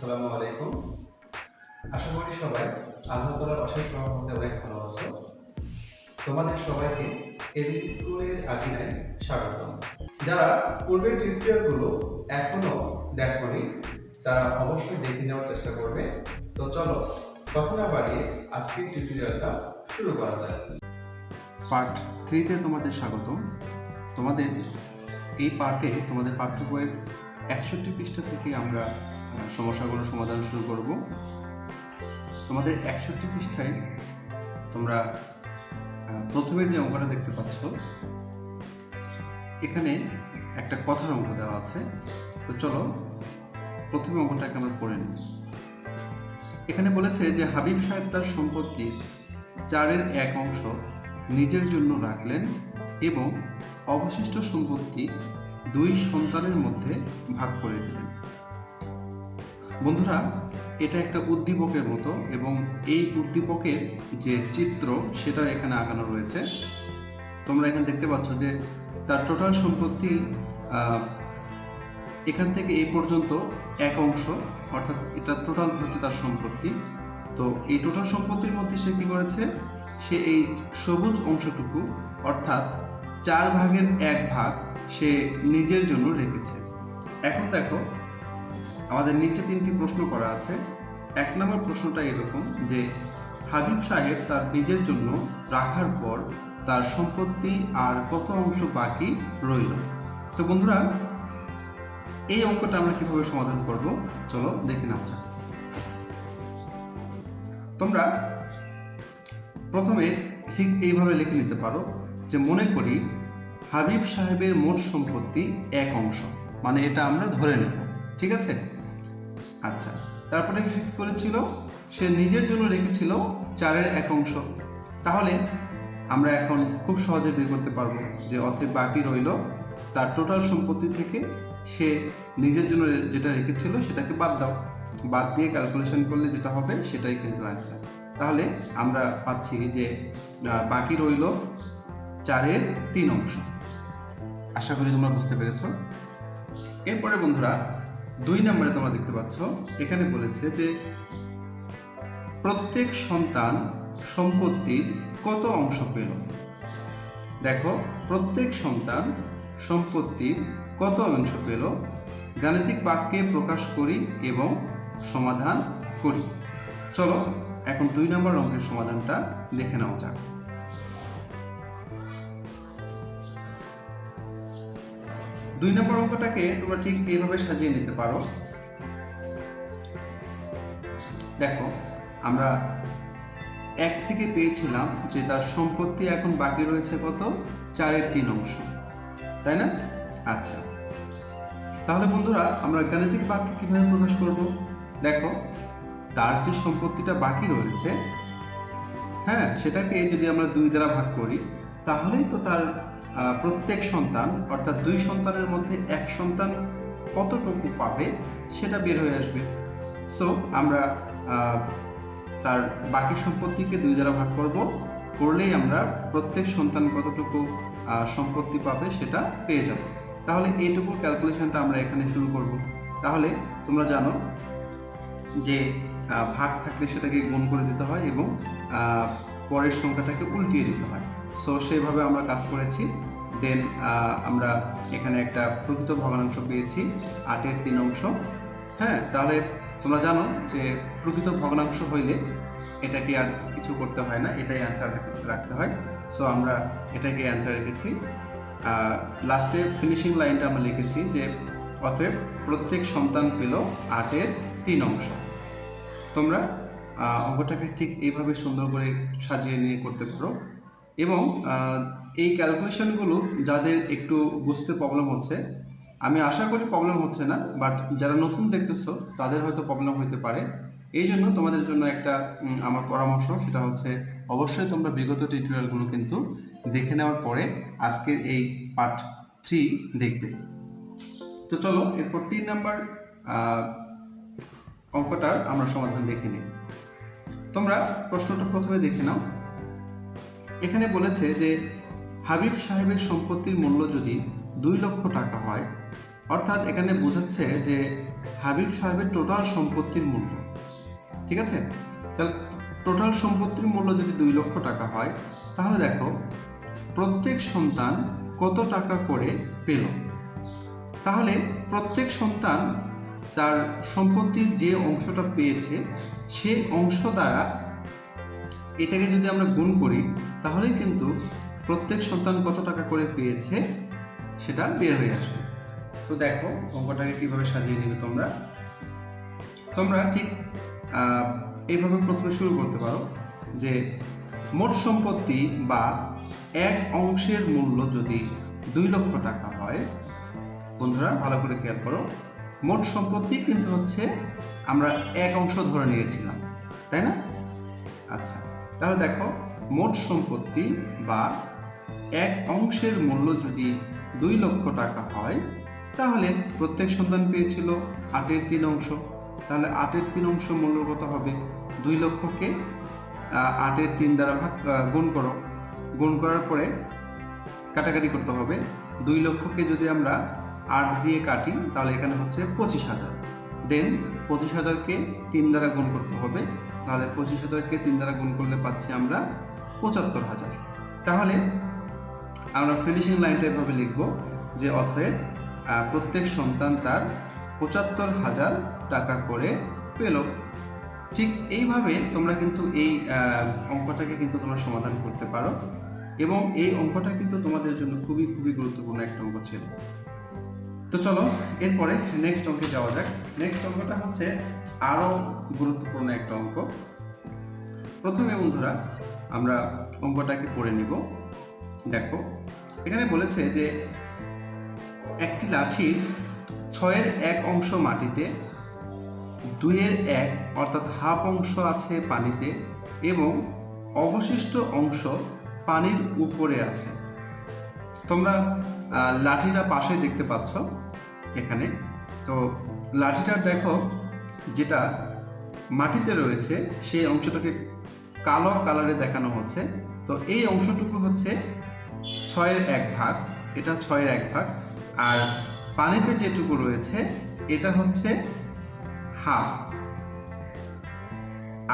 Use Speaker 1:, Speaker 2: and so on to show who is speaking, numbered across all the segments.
Speaker 1: আসসালামু আলাইকুম। আশা করি সবাই অশেষ অনেক ভালো আছো। তোমাদের সবাইকে স্কুলের স্বাগত যারা পূর্বের টিউটোরিয়ালগুলো এখনও তারা অবশ্যই দেখে নেওয়ার চেষ্টা করবে। তো চলো, কথা না বাড়িয়ে আজকের টিউটোরিয়ালটা শুরু করা যাক।
Speaker 2: পার্ট থ্রিতে তোমাদের স্বাগত তোমাদের এই পার্টে তোমাদের পাঠ্য বইয়ের একষট্টি পৃষ্ঠা থেকে আমরা সমস্যাগুলো সমাধান শুরু করব। তোমাদের একষট্টি পৃষ্ঠায় তোমরা প্রথমে যে অঙ্কটা দেখতে পাচ্ছ, এখানে একটা কথার অঙ্ক দেওয়া আছে। তো চলো, প্রথমে অঙ্কটাকে আমরা পড়ে নিই। এখানে বলেছে যে, হাবিব সাহেব তার সম্পত্তির চারের এক অংশ নিজের জন্য রাখলেন এবং অবশিষ্ট সম্পত্তি দুই সন্তানের মধ্যে ভাগ করে দিলেন। বন্ধুরা, এটা একটা উদ্দীপকের মতো এবং এই উদ্দীপকের যে চিত্র, সেটা এখানে আঁকানো রয়েছে। তোমরা এখানে দেখতে পাচ্ছ যে তার টোটাল সম্পত্তি এখান থেকে এই পর্যন্ত এক অংশ, অর্থাৎ এটা টোটাল হচ্ছে তার সম্পত্তি। তো এই টোটাল সম্পত্তির মধ্যে সে কি করেছে? সে এই সবুজ অংশটুকু, অর্থাৎ চার ভাগের এক ভাগ, সে নিজের জন্য রেখেছে। এখন দেখো আমাদের নিচে তিনটি প্রশ্ন করা আছে। এক নম্বর প্রশ্নটা এরকম যে, হাবিব সাহেব তার নিজের জন্য রাখার পর তার সম্পত্তি আর কত অংশ বাকি রইল? তো বন্ধুরা, এই অঙ্কটা আমরা কীভাবে সমাধান করব? চলো দেখে নেওয়া যাক। তোমরা প্রথমে ঠিক এইভাবে লিখে নিতে পারো যে, মনে করি হাবিব সাহেবের মোট সম্পত্তি এক অংশ। মানে এটা আমরা ধরে নেব। ঠিক আছে? আচ্ছা তারপরে কি করেছিল? সে নিজের জন্য রেখেছিল চারের এক অংশ। তাহলে আমরা এখন খুব সহজে বের করতে পারব যে অতএব বাকি রইল তার টোটাল সম্পত্তি থেকে সে নিজের জন্য যেটা রেখেছিল সেটাকে বাদ দাও। বাদ দিয়ে ক্যালকুলেশন করলে যেটা হবে সেটাই কিন্তু অ্যান্সার তাহলে আমরা পাচ্ছি যে বাকি রইল চারের তিন অংশ। আশা করি তোমরা বুঝতে পেরেছ। এরপরে বন্ধুরা দুই নম্বরে তোমরা দেখতে পাচ্ছ, এখানে বলেছে যে প্রত্যেক সন্তান সম্পত্তির কত অংশ পেল? দেখো, প্রত্যেক সন্তান সম্পত্তির কত অংশ পেল? গাণিতিক বাক্যে প্রকাশ করি এবং সমাধান করি। চলো, এখন দুই নম্বর অঙ্কের সমাধানটা দেখে নেওয়া যাক। দুই নম্বর অঙ্কটাকে তোমরা ঠিক এইভাবে সাজিয়ে নিতে পারো। দেখো, আমরা এক থেকে পেয়েছিলাম যে তার সম্পত্তি এখন বাকি রয়েছে কত? চারের তিন অংশ। তাই না? আচ্ছা। তাহলে বন্ধুরা, আমরা গাণিতিক বাক্য কীভাবে প্রকাশ করব? দেখো, তার যে সম্পত্তিটা বাকি রয়েছে হ্যাঁ সেটাকে যদি আমরা দুই দ্বারা ভাগ করি, তাহলেই তো তার প্রত্যেক সন্তান, অর্থাৎ দুই সন্তানের মধ্যে এক সন্তান কতটুকু পাবে, সেটা বের হয়ে আসবে। সো আমরা তার বাকি সম্পত্তিকে দুই দ্বারা ভাগ করব। করলেই আমরা প্রত্যেক সন্তান কতটুকু সম্পত্তি পাবে, সেটা পেয়ে যাব। তাহলে এইটুকু ক্যালকুলেশনটা আমরা এখানে শুরু করব। তাহলে তোমরা জানো যে ভাগ থাকলে সেটাকে গুণ করে দিতে হয় এবং পরের সংখ্যাটাকে উল্টিয়ে দিতে হয়। সো সেইভাবে আমরা কাজ করেছি। দেন আমরা এখানে একটা প্রকৃত ভগ্নাংশ পেয়েছি, আটের তিন অংশ। হ্যাঁ তাহলে তোমরা জানো যে প্রকৃত ভগ্নাংশ হইলে এটাকে আর কিছু করতে হয় না, এটাই অ্যান্সার রাখতে হয়। সো আমরা এটাকে অ্যান্সার রেখেছি। লাস্টে ফিনিশিং লাইনটা আমরা লিখেছি যে অতএব প্রত্যেক সন্তান পেল আটের তিন অংশ। তোমরা অঙ্কটাকে ঠিক এইভাবে সুন্দর করে সাজিয়ে নিয়ে করতে পারো। এবং এই ক্যালকুলেশনগুলো যাদের একটু বুঝতে প্রবলেম হচ্ছে, আমি আশা করি প্রবলেম হচ্ছে না বাট যারা নতুন দেখতেছো, তাদের হয়তো প্রবলেম হতে পারে। এই জন্য তোমাদের জন্য একটা আমার পরামর্শ, সেটা হচ্ছে অবশ্যই তোমরা বিগত টিউটোরিয়ালগুলো কিন্তু দেখে নেওয়ার পরে আজকের এই পার্ট থ্রি দেখবে। তো চলো, এরপর তিন নাম্বার অঙ্কটার আমরা সমাধান দেখে নিই। তোমরা প্রশ্নটা প্রথমে দেখে নাও। এখানে বলেছে যে হাবিব সাহেবের সম্পত্তির মূল্য যদি দুই লক্ষ টাকা হয়, অর্থাৎ এখানে বোঝাচ্ছে যে হাবিব সাহেবের টোটাল সম্পত্তির মূল্য। ঠিক আছে? তাহলে টোটাল সম্পত্তির মূল্য যদি দুই লক্ষ টাকা হয়, তাহলে দেখো, প্রত্যেক সন্তান কত টাকা করে পেল? তাহলে প্রত্যেক সন্তান তার সম্পত্তির যে অংশটা পেয়েছে, সে অংশ দ্বারা এটাকে যদি আমরা গুণ করি তাহলে কিন্তু প্রত্যেক সন্তান কত টাকা করে পেয়েছে সেটা বের হয়ে আসবে। তো দেখো, অঙ্কটাকে কীভাবে সাজিয়ে নিবে তোমরা? তোমরা ঠিক এইভাবে প্রথমে শুরু করতে পারো যে মোট সম্পত্তি বা এক অংশের মূল্য যদি দুই লক্ষ টাকা হয়, বন্ধুরা ভালো করে খেয়াল করো, মোট সম্পত্তি কিন্তু হচ্ছে আমরা এক অংশ ধরে নিয়েছিলাম, তাই না? আচ্ছা তাহলে দেখো মোট সম্পত্তি বা এক অংশের মূল্য যদি দুই লক্ষ টাকা হয়, তাহলে প্রত্যেক সন্তান পেয়েছিল আটের তিন অংশ। তাহলে আটের তিন অংশ মূল্য কত হবে? দুই লক্ষকে আটের তিন দ্বারা ভাগ গুণ করো। গুণ করার পরে কাটাকাটি করতে হবে। দুই লক্ষকে যদি আমরা আট দিয়ে কাটি, তাহলে এখানে হচ্ছে পঁচিশ হাজার। দেন পঁচিশ হাজারকে তিন দ্বারা গুণ করতে হবে। তাহলে পঁচিশ হাজারকে তিন দ্বারা গুণ করলে পাচ্ছি আমরা পঁচাত্তর হাজার। তাহলে আমরা ফিনিশিং লাইনটা এভাবে লিখব যে অতএব প্রত্যেক সন্তান তার পঁচাত্তর হাজার টাকা করে পেল। ঠিক এইভাবে তোমরা কিন্তু এই অঙ্কটাকে কিন্তু তোমরা সমাধান করতে পারো এবং এই অঙ্কটা কিন্তু তোমাদের জন্য খুবই খুবই গুরুত্বপূর্ণ একটা অঙ্ক ছিল। তো চলো, এরপরে নেক্সট অঙ্কে যাওয়া যাক। নেক্সট অঙ্কটা হচ্ছে আরও গুরুত্বপূর্ণ একটা অঙ্ক। প্রথমে বন্ধুরা আমরা অঙ্কটাকে পড়ে নিব। দেখো, এখানে বলেছে যে একটি লাঠির ছয়ের এক অংশ মাটিতে, দুইয়ের এক অর্থাৎ হাফ অংশ আছে পানিতে এবং অবশিষ্ট অংশ পানির উপরে আছে। তোমরা লাঠিটা পাশে দেখতে পাচ্ছ এখানে। তো লাঠিটা দেখো, যেটা মাটিতে রয়েছে, সেই অংশটাকে কালো কালারে দেখানো হচ্ছে। তো এই অংশটুকু হচ্ছে ছয়ের এক ভাগ, এটা ছয়ের এক ভাগ। আর পানিতে যেটুকু রয়েছে, এটা হচ্ছে হাফ।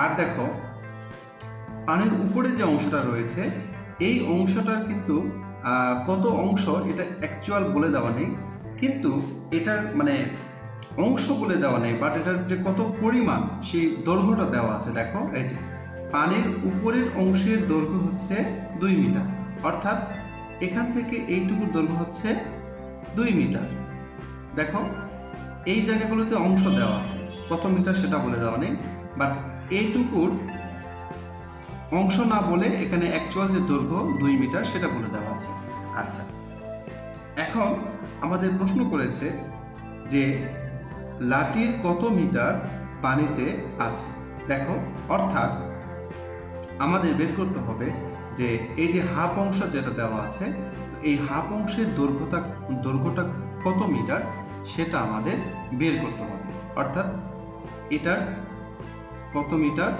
Speaker 2: আর দেখো, পানির উপরে যে অংশটা রয়েছে, এই অংশটার কিন্তু কত অংশ এটা অ্যাকচুয়াল বলে দেওয়া নেই। কিন্তু এটার মানে অংশ বলে দেওয়া নেই বাট এটার যে কত পরিমাণ, সেই দৈর্ঘ্যটা দেওয়া আছে, দেখো, এই যে। পানির উপরের অংশের দৈর্ঘ্য হচ্ছে দুই মিটার। অর্থাৎ এখান থেকে এইটুকুর দৈর্ঘ্য হচ্ছে দুই মিটার। দেখো, এই জায়গাগুলোতে অংশ দেওয়া আছে। কত মিটার সেটা বলে দেওয়া নেই। বাট এইটুকুর অংশ না বলে এখানে অ্যাকচুয়াল যে দৈর্ঘ্য দুই মিটার সেটা বলে দেওয়া আছে। আচ্ছা এখন আমাদের প্রশ্ন করেছে যে লাঠির কত মিটার পানিতে আছে? দেখো, অর্থাৎ আমাদের বের করতে হবে যে এই যে হাফ অংশ যেটা দেওয়া আছে, এই হাফ অংশের দৈর্ঘ্যটা দৈর্ঘ্যটা কত মিটার? সেটা আমাদের বের করতে হবে। অর্থাৎ এটার কত মিটার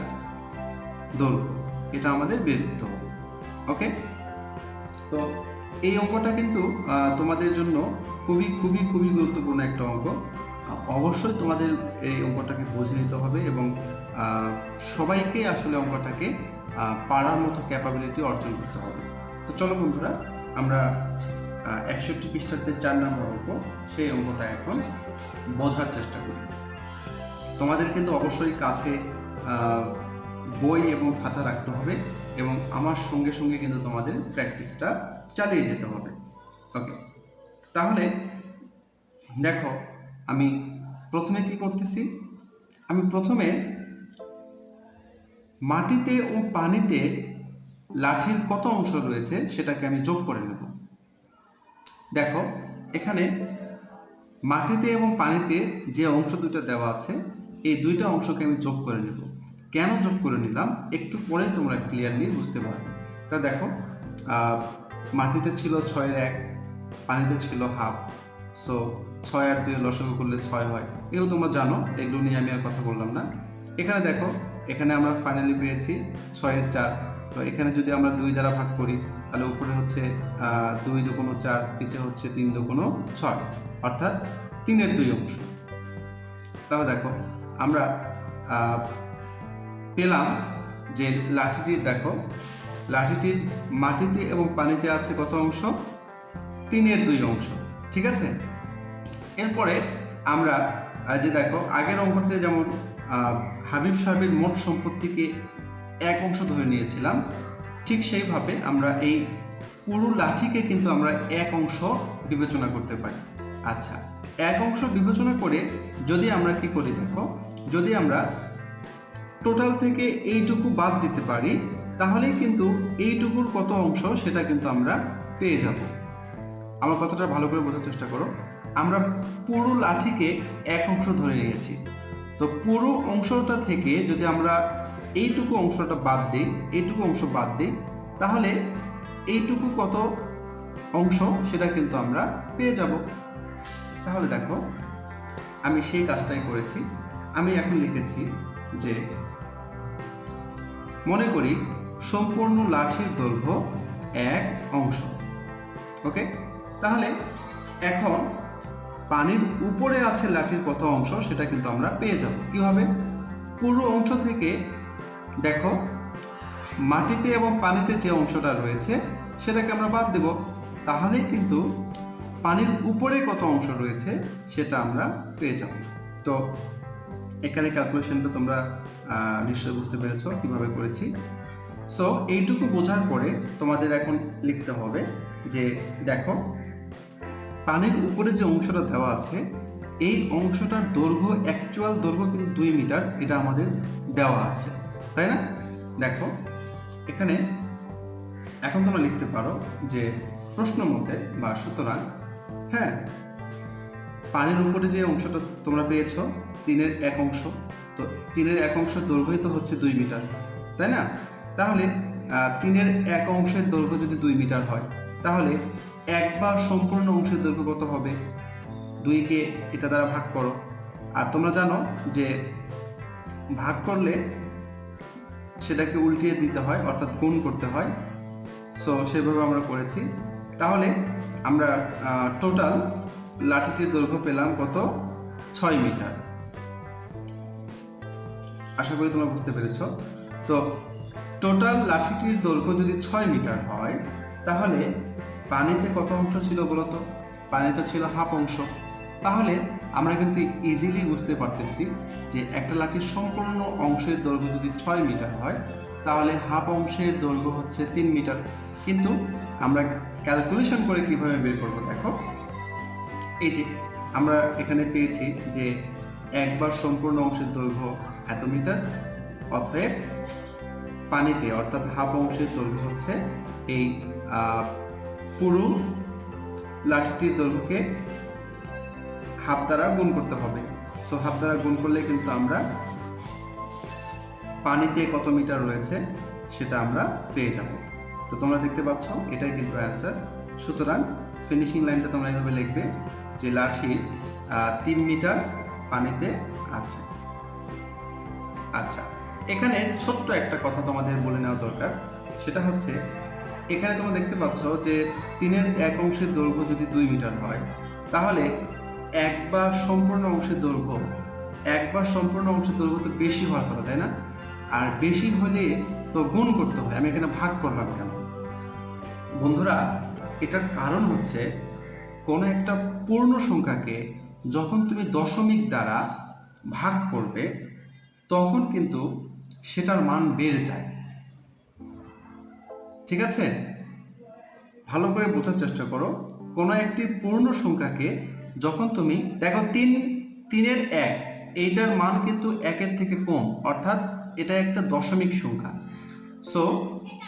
Speaker 2: দৈর্ঘ্য? এটা আমাদের বের করতে হবে। ওকে তো এই অঙ্কটা কিন্তু তোমাদের জন্য খুবই খুবই খুবই গুরুত্বপূর্ণ একটা অঙ্ক। অবশ্যই তোমাদের এই অঙ্কটাকে বুঝে নিতে হবে এবং সবাইকে আসলে অঙ্কটাকে পারার মতো ক্যাপাবিলিটি অর্জন করতে হবে। তো চলো বন্ধুরা, আমরা একষট্টি পৃষ্ঠাতে চার নম্বর অঙ্ক, সেই অঙ্কটা এখন বোঝার চেষ্টা করি। তোমাদের কিন্তু অবশ্যই কাছে বই এবং খাতা রাখতে হবে এবং আমার সঙ্গে সঙ্গে কিন্তু তোমাদের প্র্যাকটিসটা চালিয়ে যেতে হবে। ওকে তাহলে দেখো, আমি প্রথমে কি করতেছি? আমি প্রথমে মাটিতে ও পানিতে লাঠির কত অংশ রয়েছে সেটাকে আমি যোগ করে নেব। দেখো, এখানে মাটিতে এবং পানিতে যে অংশ দুইটা দেওয়া আছে, এই দুইটা অংশকে আমি যোগ করে নেব। কেন যোগ করে নিলাম? একটু পরে তোমরা ক্লিয়ারলি বুঝতে পারবে। তা দেখো মাটিতে ছিল ছয়ের এক, পানিতে ছিল হাফ। সো ছয় আর দুই লসগু করলে ছয় হয়। এগুলো তোমরা জানো, এগুলো নিয়ে আমি আর কথা বললাম না। এখানে দেখো এখানে আমরা ফাইনালি পেয়েছি ছয়ের চার। তো এখানে যদি আমরা দুই দ্বারা ভাগ করি, তাহলে উপরে হচ্ছে দুই দুগুণ চার, নিচে হচ্ছে তিন দুগুণ ছয়। অর্থাৎ তিনের দুই অংশ। তাহলে দেখো, আমরা পেলাম যে লাঠিটির দেখো, লাঠিটির মাটিতে এবং পানিতে আছে কত অংশ? তিনের দুই অংশ। ঠিক আছে? এরপরে আমরা যে দেখো, আগের অঙ্কতে যেমন হাবিব সাহেবের মোট সম্পত্তিকে এক অংশ ধরে নিয়েছিলাম। ঠিক সেইভাবে আমরা এই পুরো লাঠিকে কিন্তু আমরা এক অংশ বিবেচনা করতে পারি। আচ্ছা এক অংশ বিবেচনা করে যদি আমরা কি করি দেখো, যদি আমরা টোটাল থেকে এইটুকু বাদ দিতে পারি, তাহলেই কিন্তু এইটুকুর কত অংশ সেটা কিন্তু আমরা পেয়ে যাব। আমার কথাটা ভালো করে বোঝার চেষ্টা করো। আমরা পুরো লাঠিকে এক অংশ ধরে নিয়েছি। তো পুরো অংশটা থেকে যদি আমরা এইটুকু অংশটা বাদ দিই, এইটুকু অংশ বাদ দিই, তাহলে এইটুকু কত অংশ সেটা কিন্তু আমরা পেয়ে যাব। তাহলে দেখো, আমি সেই কাজটাই করেছি। আমি এখন লিখেছি যে, মনে করি সম্পূর্ণ লাঠির দৈর্ঘ্য এক অংশ। ওকে? তাহলে এখন পানির উপরে আছে লাঠির কত অংশ সেটা কিন্তু আমরা পেয়ে যাব। কীভাবে? পুরো অংশ থেকে দেখো মাটিতে এবং পানিতে যে অংশটা রয়েছে সেটাকে আমরা বাদ দেব। তাহলেই কিন্তু পানির উপরে কত অংশ রয়েছে সেটা আমরা পেয়ে যাব। তো এখানে ক্যালকুলেশনটা তোমরা আহ, নিশ্চয়ই বুঝতে পেরেছ কীভাবে করেছি। সো এইটুকু বোঝার পরে তোমাদের এখন লিখতে হবে যে দেখো পানির উপরে যে অংশটা দেওয়া আছে, এই অংশটার দৈর্ঘ্য অ্যাকচুয়াল দৈর্ঘ্য কিন্তু দুই মিটার, এটা আমাদের দেওয়া আছে। তাই না? দেখো, এখানে এখন তোমরা লিখতে পারো যে প্রশ্ন মতে বা সুতরাং হ্যাঁ পানির উপরে যে অংশটা তোমরা পেয়েছ, তিনের এক অংশ, তো তিনের এক অংশের দৈর্ঘ্যই তো হচ্ছে দুই মিটার, তাই না? তাহলে তিনের এক অংশের দৈর্ঘ্য যদি দুই মিটার হয়, তাহলে একবার সম্পূর্ণ অংশের দৈর্ঘ্য কত হবে? দুইকে এটা দ্বারা ভাগ করো। আর তোমরা জানো যে ভাগ করলে সেটাকে উল্টিয়ে দিতে হয়, অর্থাৎ গুণ করতে হয়। সো সেভাবে আমরা করেছি। তাহলে আমরা টোটাল লাঠিটির দৈর্ঘ্য পেলাম কত? ছয় মিটার। আশা করি তোমরা বুঝতে পেরেছ। তো টোটাল লাঠিটির দৈর্ঘ্য যদি ছয় মিটার হয়, তাহলে পানিতে কত অংশ ছিল বলতো? পানিতে ছিল হাফ অংশ। তাহলে আমরা কিন্তু ইজিলি বুঝতে পারতেছি যে একটা লাঠির সম্পূর্ণ অংশের দৈর্ঘ্য যদি ছয় মিটার হয়, তাহলে হাফ অংশের দৈর্ঘ্য হচ্ছে তিন মিটার। কিন্তু আমরা ক্যালকুলেশন করে কীভাবে বের করব দেখো? এই যে আমরা এখানে পেয়েছি যে একবার সম্পূর্ণ অংশের দৈর্ঘ্য এত মিটার, অতএব পানিতে অর্থাৎ হাফ অংশের দৈর্ঘ্য হচ্ছে এই পুরো লাঠিটির দৈর্ঘ্যকে হাফ দ্বারা গুণ করতে হবে। সো হাফ দ্বারা গুণ করলে কিন্তু আমরা পানিতে কত মিটার রয়েছে সেটা আমরা পেয়ে যাব। তো তোমরা দেখতে পাচ্ছ, এটাই কিন্তু অ্যান্সার সুতরাং ফিনিশিং লাইনটা তোমরা এভাবে লিখবে যে লাঠি তিন মিটার পানিতে আছে। আচ্ছা এখানে ছোট্ট একটা কথা তোমাদের বলে নেওয়া দরকার। সেটা হচ্ছে এখানে তোমরা দেখতে পাচ্ছ যে তিনের এক অংশের দৈর্ঘ্য যদি দুই মিটার হয়, তাহলে এক বা সম্পূর্ণ অংশের দৈর্ঘ্য, এক বা সম্পূর্ণ অংশের দৈর্ঘ্য তো বেশি হওয়ার কথা, তাই না? আর বেশি হলে তো গুণ করতে হয় আমি এখানে ভাগ করলাম কেন? বন্ধুরা, এটার কারণ হচ্ছে কোনো একটা পূর্ণ সংখ্যাকে যখন তুমি দশমিক দ্বারা ভাগ করবে, তখন কিন্তু সেটার মান বেড়ে যায়। ঠিক আছে? ভালো করে বোঝার চেষ্টা করো। কোনো একটি পূর্ণ সংখ্যাকে যখন তুমি, দেখো তিন, তিনের এক, এইটার মান কিন্তু একের থেকে কম, অর্থাৎ এটা একটা দশমিক সংখ্যা। সো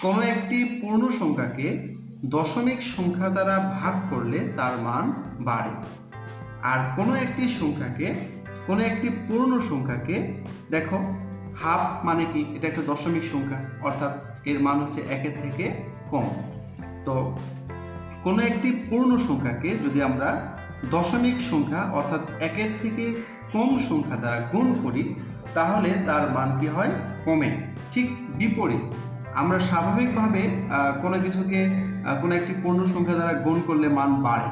Speaker 2: কোনো একটি পূর্ণ সংখ্যাকে দশমিক সংখ্যা দ্বারা ভাগ করলে তার মান বাড়ে। আর কোনো একটি সংখ্যাকে, কোনো একটি পূর্ণ সংখ্যাকে, দেখো, হাফ মানে কি? এটা একটা দশমিক সংখ্যা, অর্থাৎ এর মান হচ্ছে একের থেকে কম। তো কোনো একটি পূর্ণ সংখ্যাকে যদি আমরা দশমিক সংখ্যা অর্থাৎ একের থেকে কম সংখ্যা দ্বারা গুণ করি, তাহলে তার মান কি হয়? কমে। ঠিক বিপরীত। আমরা স্বাভাবিকভাবে কোনো কিছুকে কোনো একটি পূর্ণ সংখ্যা দ্বারা গুণ করলে মান বাড়ে।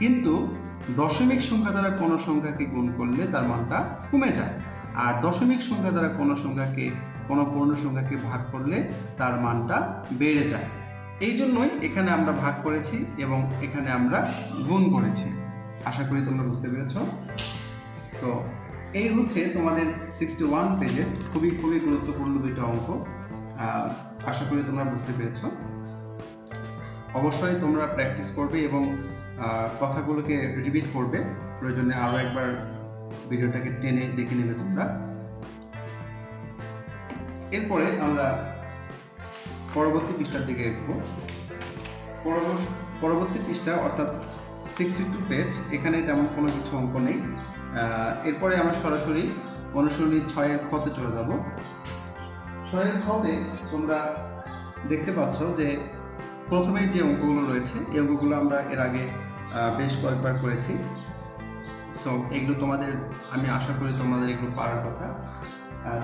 Speaker 2: কিন্তু দশমিক সংখ্যা দ্বারা কোনো সংখ্যাকে গুণ করলে তার মানটা কমে যায়। আর দশমিক সংখ্যা দ্বারা কোনো সংখ্যাকে কোনো পূর্ণ সংখ্যাকে ভাগ করলে তার মানটা বেড়ে যায়। এই জন্যই এখানে আমরা ভাগ করেছি এবং এখানে আমরা গুণ করেছি। আশা করি তোমরা বুঝতে পেরেছ। তো এই হচ্ছে তোমাদের সিক্সটি ওয়ান পেজের খুবই খুবই গুরুত্বপূর্ণ দুইটা অঙ্ক। আশা করি তোমরা বুঝতে পেরেছ। অবশ্যই তোমরা প্র্যাকটিস করবে এবং কথাগুলোকে রিপিট করবে। প্রয়োজনে আরও একবার ভিডিওটাকে টেনে দেখে নেবে তোমরা। এরপরে আমরা পরবর্তী পৃষ্ঠার দিকে এগোবো। পরবর্তী- পৃষ্ঠা, অর্থাৎ সিক্সটি টু পেজ এখানে তেমন কোনো কিছু অঙ্ক নেই। এরপরে আমরা সরাসরি অনুসরণী ছয়ের খতে চলে যাব। ছয়ের খতে তোমরা দেখতে পাচ্ছ যে প্রথমে যে অঙ্কগুলো রয়েছে, এই অঙ্কগুলো আমরা এর আগে বেশ কয়েকবার করেছি। সো এগুলো তোমাদের, আমি আশা করি তোমাদের এগুলো পারার কথা।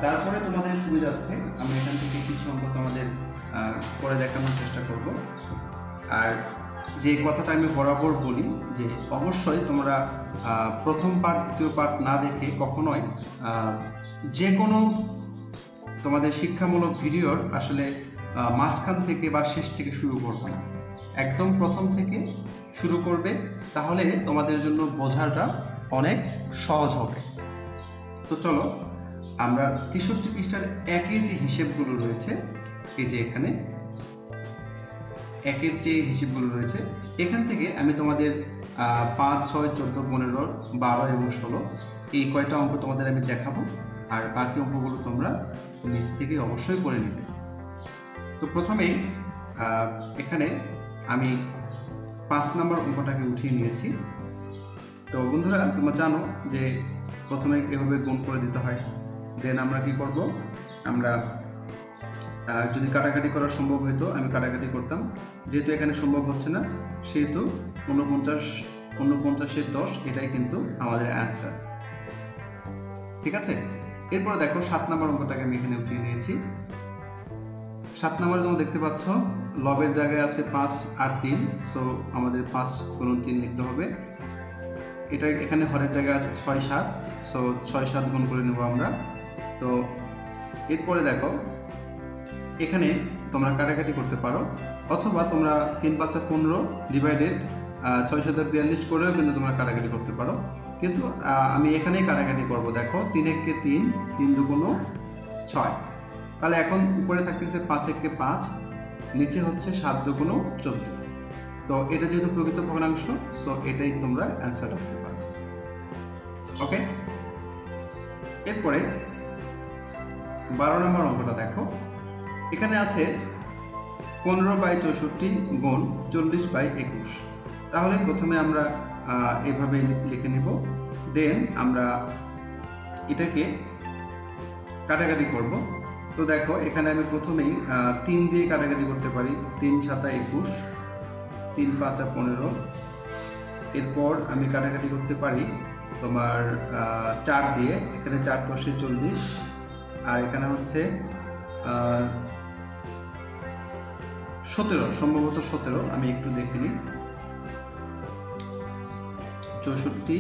Speaker 2: তারপরে তোমাদের সুবিধার্থে আমি এখান থেকে কিছু অঙ্ক তোমাদের করে দেখানোর চেষ্টা করব। আর যে কথাটা আমি বরাবর বলি, যে অবশ্যই তোমরা প্রথম পার্ট দ্বিতীয় পার্ট না দেখে কখনোই যে কোনো তোমাদের শিক্ষামূলক ভিডিওর আসলে মাঝখান থেকে বা শেষ থেকে শুরু করবে না। একদম প্রথম থেকে শুরু করবে, তাহলে তোমাদের জন্য বোঝাটা অনেক সহজ হবে। তো চলো আমরা তেষট্টি পৃষ্ঠার একই যে হিসেবগুলো রয়েছে, এই যে এখানে, একের যে হিসেবগুলো রয়েছে, এখান থেকে আমি তোমাদের পাঁচ, ছয়, চোদ্দ, পনেরো, বারো এবং ষোলো, এই কয়টা অঙ্ক তোমাদের আমি দেখাবো, আর বাকি অঙ্কগুলো তোমরা নিজ থেকে অবশ্যই করে নেবে। তো প্রথমেই এখানে আমি পাঁচ নম্বর অঙ্কটাকে উঠিয়ে নিয়েছি। তো বন্ধুরা, তোমরা জানো যে প্রথমে এভাবে গুণ করে দিতে হয়। দেন আমরা কি করব? আমরা যদি কাটাকাটি করা সম্ভব হতো আমি কাটাকাটি করতাম। যেহেতু এখানে সম্ভব হচ্ছে না, সেহেতু ঊনপঞ্চাশ ঊনপঞ্চাশের দশ, এটাই কিন্তু আমাদের অ্যান্সার ঠিক আছে? এরপর দেখো, সাত নম্বর অঙ্কটাকে আমি এখানে উঠিয়ে নিয়েছি। সাত নম্বরে তোমরা দেখতে পাচ্ছ, লবের জায়গায় আছে পাঁচ আর তিন সো আমাদের পাঁচ গুণন তিন লিখতে হবে। এটা এখানে হরের জায়গায় আছে ছয় সাত সো ছয় সাত গুণ করে নেব আমরা। তো এরপরে দেখো, এখানে তোমরা কাটাকাটি করতে পারো, অথবা তোমরা তিন পাঁচা পনেরো ডিভাইডেড ছয় সাত বিয়াল্লিশ করেও কিন্তু তোমরা কাটাকাটি করতে পারো। কিন্তু আমি এখানেই কাটাকাটি করব। দেখো, তিন এককে তিন তিন দুগুণ ছয়। তাহলে এখন উপরে থাকতেছে পাঁচ এককে পাঁচ, নিচে হচ্ছে সাত দুগুণ চোদ্দ। তো এটা যেহেতু প্রকৃত ভগ্নাংশ সো এটাই তোমরা অ্যান্সার রাখতে পারো। ওকে এরপরে বারো নম্বর অঙ্কটা দেখো। এখানে আছে পনেরো বাই চৌষট্টি গুণ চল্লিশ বাই একুশ। তাহলে প্রথমে আমরা এভাবে লিখে নিব। দেন আমরা এটাকে কাটাকাটি করব। তো দেখো, এখানে আমি প্রথমেই তিন দিয়ে কাটাকাটি করতে পারি। তিন ছাতা একুশ, তিন পাঁচা পনেরো। এরপর আমি কাটাকাটি করতে পারি তোমার চার দিয়ে। এখানে চার দশে চল্লিশ আর এখানে হচ্ছে সতেরো, সম্ভবত সতেরো, আমি একটু দেখে নিই। চৌষট্টি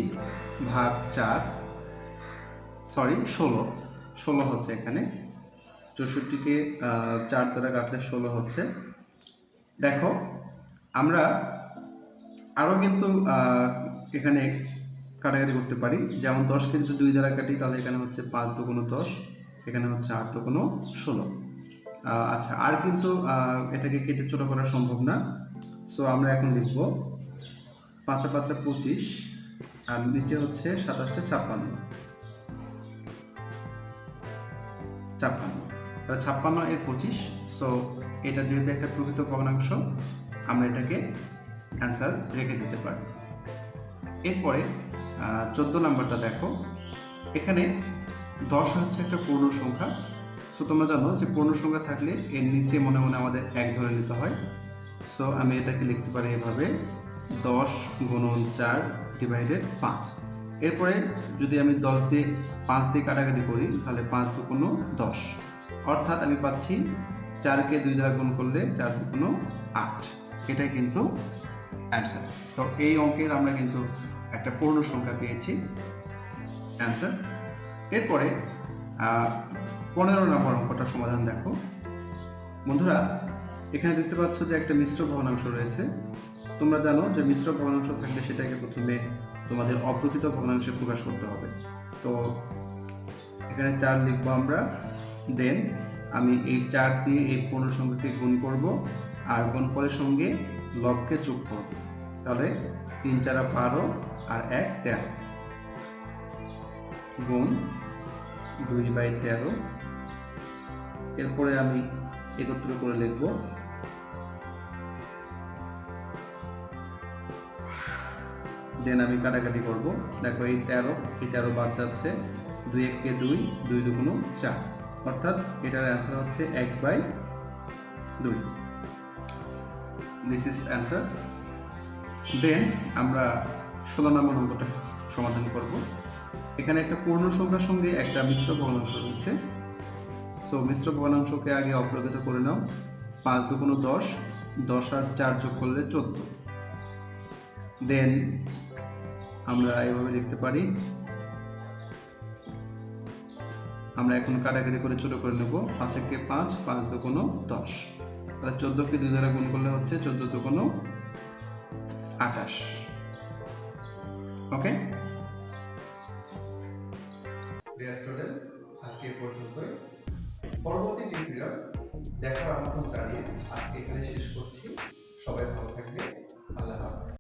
Speaker 2: ভাগ চার সরি ষোলো। ষোলো হচ্ছে এখানে। চৌষট্টিকে চার দ্বারা কাটলে ষোলো হচ্ছে। দেখো, আমরা আরও কিন্তু এখানে কাটাকাটি করতে পারি। যেমন দশ যদি দুই দ্বারা কাটি, তাহলে এখানে হচ্ছে পাঁচ দুগুণ দশ। এখানে হচ্ছে আট দুগুণ ষোলো। আচ্ছা আর কিন্তু এটাকে কেটে ছোট করা সম্ভব না। সো আমরা এখন লিখব পাঁচা পাঁচা পঁচিশ, আর নিচে হচ্ছে সাতাশটা ছাপ্পান্ন। ছাপ্পান্ন। তাহলে ছাপ্পান্ন এর পঁচিশ। সো এটা যেহেতু একটা প্রকৃত ভগ্নাংশ, আমরা এটাকে অ্যান্সার রেখে দিতে পারি। এরপরে চোদ্দ নাম্বারটা দেখো। এখানে দশ হচ্ছে একটা পূর্ণ সংখ্যা। সো তোমরা জানো যে পূর্ণ সংখ্যা থাকলে এর নিচে মনে মনে আমাদের এক ধরে নিতে হয়। সো আমি এটাকে লিখতে পারি এভাবে, দশ গুণন চার ডিভাইডেড পাঁচ। এরপরে যদি আমি দশ দিয়ে পাঁচ দিয়ে কাটাকাটি করি, তাহলে পাঁচ দুগুণ দশ। অর্থাৎ আমি পাচ্ছি চারকে দুই দ্বারা গুণ করলে চার দুগুণ আট। এটাই কিন্তু অ্যান্সার তো এই অঙ্কের আমরা কিন্তু একটা পূর্ণ সংখ্যা পেয়েছি। অ্যান্সার এরপরে পনেরো নম্বর অঙ্কটা সমাধান দেখো। বন্ধুরা, এখানে দেখতে পাচ্ছ যে একটা মিশ্র ভগ্নাংশ রয়েছে। তোমরা জানো যে মিশ্র ভগ্নাংশ থাকলে সেটাকে প্রথমে তোমাদের অপ্রকৃত ভগ্নাংশে প্রকাশ করতে হবে। তো, এখানে চার লিখব আমরা। দেন আমি এই চার দিয়ে এই পনেরো সংখ্যাকে গুণ করব আর গুণফলের সঙ্গে লবকে যোগ করব। তাহলে তিন, চারা বারো আর এক, তেরো। গুণ দুই বাই তেরো। এরপরে আমি একত্র করে লিখব। দেন আমি কাটাকাটি করব। দেখো এই তেরো এই তেরো বাদ যাচ্ছে। দুই এককে দুই দুই দুগুণ চার। অর্থাৎ এটার অ্যান্সার হচ্ছে এক বাই দুই। দিস ইজ অ্যান্সার দেন আমরা ষোলো নম্বর অঙ্কটা সমাধান করব। এখানে একটা পূর্ণ সংখ্যার সঙ্গে একটা মিশ্র ভগ্নাংশ রয়েছে। সো মিশ্র ভগ্নাংশকে আগে অগ্রগত করে নাও। পাঁচ দুগুণ দশ দশ আর চার যোগ করলে চোদ্দ। দেন আমরা এভাবে লিখতে পারি। আমরা এখন কাটাকাটি করে ছোট করে নেব। পাঁচ একে পাঁচ পাঁচ দুগুণ দশ। তাহলে চোদ্দকে দুই দ্বারা গুণ করলে হচ্ছে চোদ্দ দুগুণ আঠাশ। ওকে
Speaker 1: ডিয়ার স্টুডেন্ট আজকে পর্যন্তই। পরবর্তী টিউটোরিয়াল দেখার আমন্ত্রণ জানিয়ে আজকে এখানে শেষ করছি। সবাই ভালো থাকবে আল্লাহ হাফেজ।